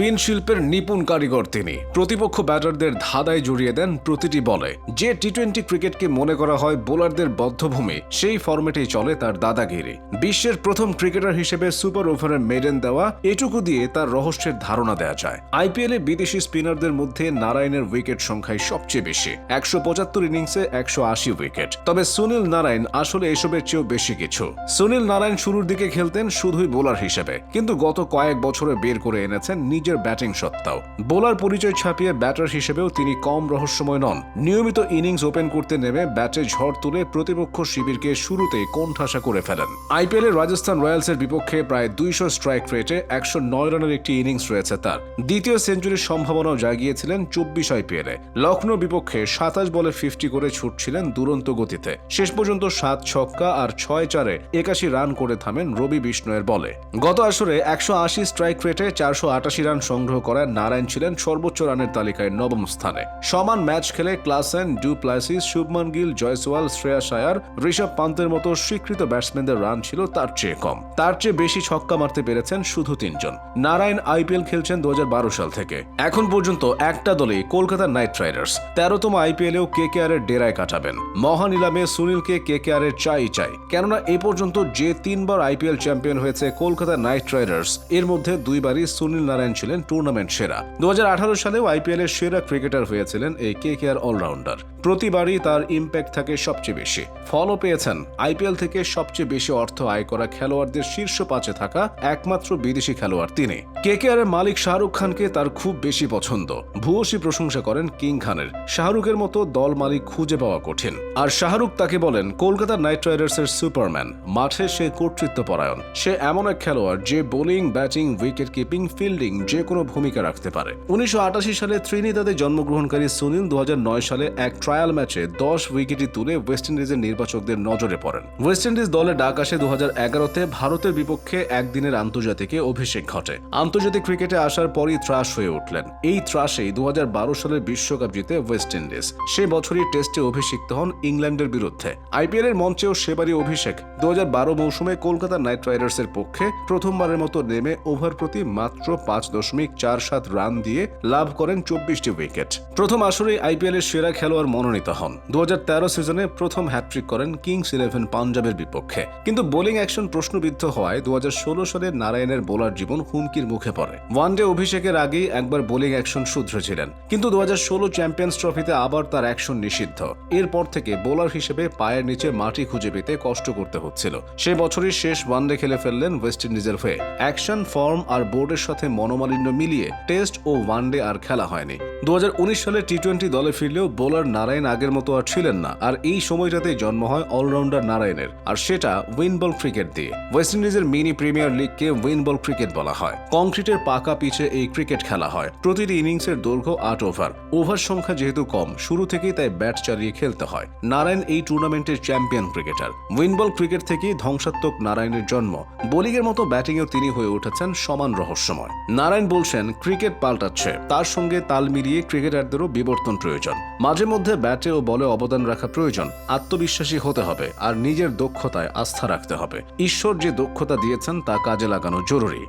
Spin শিল্পের নিপুণ কারিগর তিনি। প্রতিপক্ষ ব্যাটারদের ধাঁধায় জড়িয়ে দেন প্রতিটি বলে। যে টি টোয়েন্টি ক্রিকেটকে মনে করা হয় বোলারদের বদ্ধভূমি, সেই ফরম্যাটেই চলে তার দাদাগিরি। বিশ্বের প্রথম ক্রিকেটার হিসেবে সুপার ওভারের মেডেন দেওয়া, এটুকু দিয়ে তার রহস্যের ধারণা দেওয়া যায়। আইপিএলে বিদেশি স্পিনারদের মধ্যে নারায়ণের উইকেট সংখ্যায় সবচেয়ে বেশি। একশো পঁচাত্তর ইনিংসে একশো আশি উইকেট। তবে সুনীল নারায়ণ আসলে এসবের চেয়েও বেশি কিছু। সুনীল নারায়ণ শুরুর দিকে খেলতেন শুধুই বোলার হিসেবে, কিন্তু গত কয়েক বছরে বের করে এনেছেন নিজের ব্যাটিং সত্তাও বোলার পরিচয় ছাপিয়ে ব্যাটার হিসেবেও তিনি কম রহস্যময় নন। নিয়মিত ইনিংস ওপেন করতে নেমে ব্যাটে ঝড় তুলে প্রতিপক্ষ শিবিরকে শুরুতেই কোণঠাসা করে ফেলেন। আইপিএলে রাজস্থান রয়্যালসের বিপক্ষে প্রায় দুইশো স্ট্রাইক রেটে একশো নয় রানের একটি ইনিংস রয়েছে তার। দ্বিতীয় সেঞ্চুরির সম্ভাবনাও জাগিয়েছিলেন চব্বিশ আইপিএলে। লখনৌ বিপক্ষে সাতাশ বলে ফিফটি করে ছুটছিলেন দুরন্ত গতিতে। শেষ পর্যন্ত সাত ছক্কা আর ছয় চারে একাশি রান করে থামেন রবি বিষ্ণয়ের বলে। গত আসরে একশো আশি স্ট্রাইক রেটে চারশো আটাশি রান সংগ্রহ করায় নারায়ণ ছিলেন সর্বোচ্চ রানের তালিকায় নবম স্থানে। সমান ম্যাচ খেলে Klaasen du Plessis Shubman Gill, Jaiswal, Shreyas Iyer, Rishabh পান্তের মতো স্বীকৃত ব্যাটসম্যানদের রান ছিল তার চেয়ে কম। তার চেয়ে বেশি ছক্কা মারতে পেরেছেন শুধু তিনজন। নারায়ণ আইপিএল খেলছেন দু সাল থেকে। এখন পর্যন্ত একটা দলেই কলকাতা নাইট রাইডার্স। তেরোতম আইপিএলেও কে কে আর এর ডেরায় কাটাবেন। মহানিলামে সুনীলকে কে কে আর এর চাই চাই। কেননা এ পর্যন্ত যে তিনবার আইপিএল চ্যাম্পিয়ন হয়েছে কলকাতা নাইট রাইডার্স, এর মধ্যে দুইবারই সুনীল নারায়ণ ছিলেন টুর্নামেন্ট সেরা। দু সালেও আইপিএল এর সেরা ক্রিকেটার হয়েছিলেন এই কে কে আর অলরাউন্ডার প্রতিবারই তার ইম্প্যাক্ট থাকে সবচেয়ে বেশি। ফলও পেয়েছেন। আইপিএল থেকে সবচেয়ে বেশি অর্থ আয় করা খেলোয়াড়দের শীর্ষ পাঁচে থাকা একমাত্র বিদেশি খেলোয়াড় তিনি। কে কে আর মালিক শাহরুখ খানকে তার খুব বেশি পছন্দ। ভূয়সী প্রশংসা করেন কিং খানের। শাহরুখের মতো দল মালিক খুঁজে পাওয়া কঠিন। আর শাহরুখ তাকে বলেন, কলকাতা নাইট রাইডার্সের সুপারম্যান। মাঠে সে কর্তৃত্ব পরায়ণ সে এমন এক খেলোয়াড় যে bowling, batting wicket keeping fielding যে কোনো ভূমিকা রাখতে পারে। উনিশশো আটাশি সালে ত্রিনিদাদে জন্মগ্রহণকারী সুনীল দু সালে এক ট্রায়াল ম্যাচে দশ উইকেটই তুলে ওয়েস্ট ইন্ডিজের নির্বাচকদের নজরে পড়েন। ওয়েস্ট ইন্ডিজ দলে ডাক আসে দু এগারোতে, ভারতের বিপক্ষে একদিনের আন্তর্জাতিকে অভিষেক ঘটে। আন্তর্জাতিক ক্রিকেটে আসার পরই ত্রাস হয়ে উঠলেন। এই ত্রাসেই দুহাজার বারো সালের বিশ্বকাপ জিতে ওয়েস্ট ইন্ডিজ সে বছরই টেস্টে অভিষিক্ত হন ইংল্যান্ডের বিরুদ্ধে। আইপিএল এর মঞ্চেও সেবারই অভিষেক। দু হাজার বারো মৌসুমে কলকাতা নাইট রাইডার্সের পক্ষে প্রথমবারের মতো নেমে ওভার প্রতি মাত্র পাঁচ দশমিক চার সাত রান দিয়ে লাভ করেন চব্বিশটি উইকেট। প্রথম আসরে আইপিএল এর সেরা খেলোয়াড় মনোনীত হন। দু সিজনে প্রথম হ্যাট্রিক করেন কিংস ইলেভেন পাঞ্জাবের বিপক্ষে। কিন্তু বোলিং অ্যাকশন প্রশ্নবিদ্ধ হওয়ায় দু সালে নারায়ণের বোলার জীবন হুমকির মুখে পড়ে। ওয়ানডে অভিষেকের আগেই একবার বোলিং অ্যাকশন শুধরেছিলেন। কিন্তু দু চ্যাম্পিয়ন্স ট্রফিতে আবার তার অ্যাকশন নিষিদ্ধ। এরপর থেকে বোলার হিসেবে পায়ের নিচে মাটি খুঁজে পেতে কষ্ট করতে হচ্ছিল। সে বছরই শেষ ওয়ানডে খেলে ফেললেন ওয়েস্ট ইন্ডিজের হয়ে। অ্যাকশন, ফর্ম আর বোর্ডের সাথে মনোমালিন্য মিলিয়ে টেস্ট ও ওয়ানডে আর খেলা হয়নি। দু হাজার উনিশ সালে টি টোয়েন্টি দলে ফিরলেও বোলার নারায়ণ আগের মতো আর ছিলেন না। আর এই সময়টাতেই জন্ম হয় অলরাউন্ডার নারায়ণের। আর সেটা উইনবল ক্রিকেট দিয়ে। ওয়েস্ট ইন্ডিজের মিনি প্রিমিয়ার লিগকে উইনবল ক্রিকেট বলা হয়। কংক্রিটের পাকা পিচে এই ক্রিকেট খেলা হয়। প্রতিটি ইনিংসের দৈর্ঘ্য আট ওভার। ওভার সংখ্যা যেহেতু কম, শুরু থেকেই তাই ব্যাট চালিয়ে খেলতে হয়। নারায়ণ এই টুর্নামেন্টের চ্যাম্পিয়ন ক্রিকেটার। উইনবল ক্রিকেট থেকেই ধ্বংসাত্মক নারায়ণের জন্ম। বোলিংয়ের মতো ব্যাটিংয়েও তিনি হয়ে উঠেছেন সমান রহস্যময়। নারায়ণ বলছেন, ক্রিকেট পাল্টাচ্ছে। তার সঙ্গে তাল মিলিয়ে ক্রিকেটারদেরও বিবর্তন প্রয়োজন। মাঝে মধ্যে ব্যাটে ও বলে অবদান রাখা প্রয়োজন। আত্মবিশ্বাসী হতে হবে আর নিজের দক্ষতায় আস্থা রাখতে হবে। ঈশ্বর যে দক্ষতা দিয়েছেন তা কাজে লাগানো জরুরি।